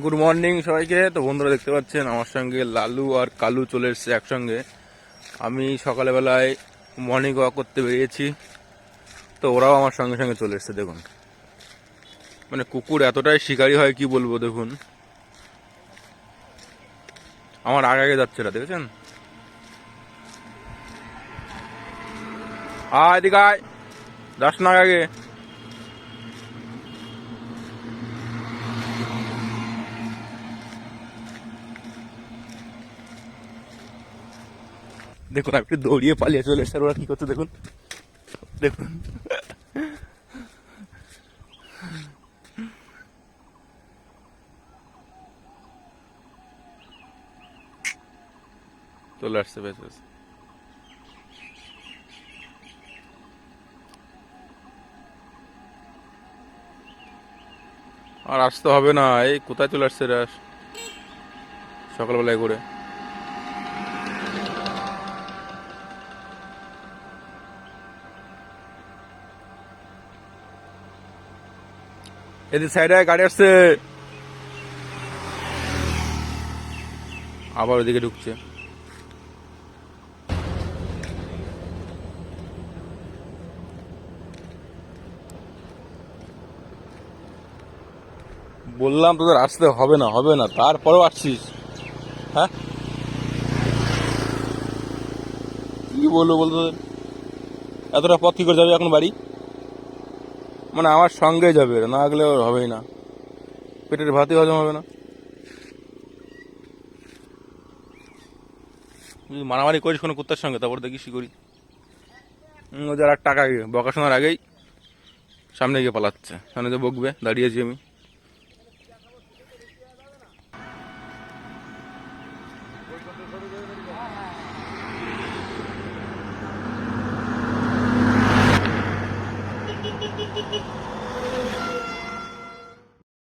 Good morning সবাইকে। তো বন্ধুরা দেখতে পাচ্ছেন, আমার সঙ্গে লালু আর কালু চলে এসছে একসঙ্গে। আমি সকালবেলায় মর্নিং ওয়াক করতে বেরিয়েছি। তো ওরাও আমার সঙ্গে সঙ্গে চলে এসছে, দেখুন। মানে কুকুর এতটাই শিকারী হয়, কি বলব, দেখুন। আমার আগে আগে যাচ্ছে এরা দেখেছেন? আয়, এদিকে আয়। যাস না আগে। দেখুন আপনি দৌড়িয়ে পালিয়ে চলে আর ওরা কি করছে দেখুন? দেখুন। চলে আসছে, বেশ আর আসতে হবে না, এই কোথায় চলে আসছে এরা সকালবেলায় করে এদের সাইডে গাড়ি আসছে। আবার ওদিকে ঢুকছে। বললাম তোদের আসতে হবে না হবে না, তারপরেও আসছিস। হ্যাঁ? কি বলব বলতো এতটা পথ কি করে যাবে এখন বাড়ি? মানে আমার সঙ্গে যাবে না গেলে ওর হবেই না। পেটের ভাতই হজম হবে না। মারামারি করিস কোনো কুত্তার সঙ্গে তারপর দেখিস কি করি। ওদের আর টাকা আগে বকা শোনার আগেই সামনে গিয়ে পালাচ্ছে। সামনে যে বকবে দাঁড়িয়েছি আমি।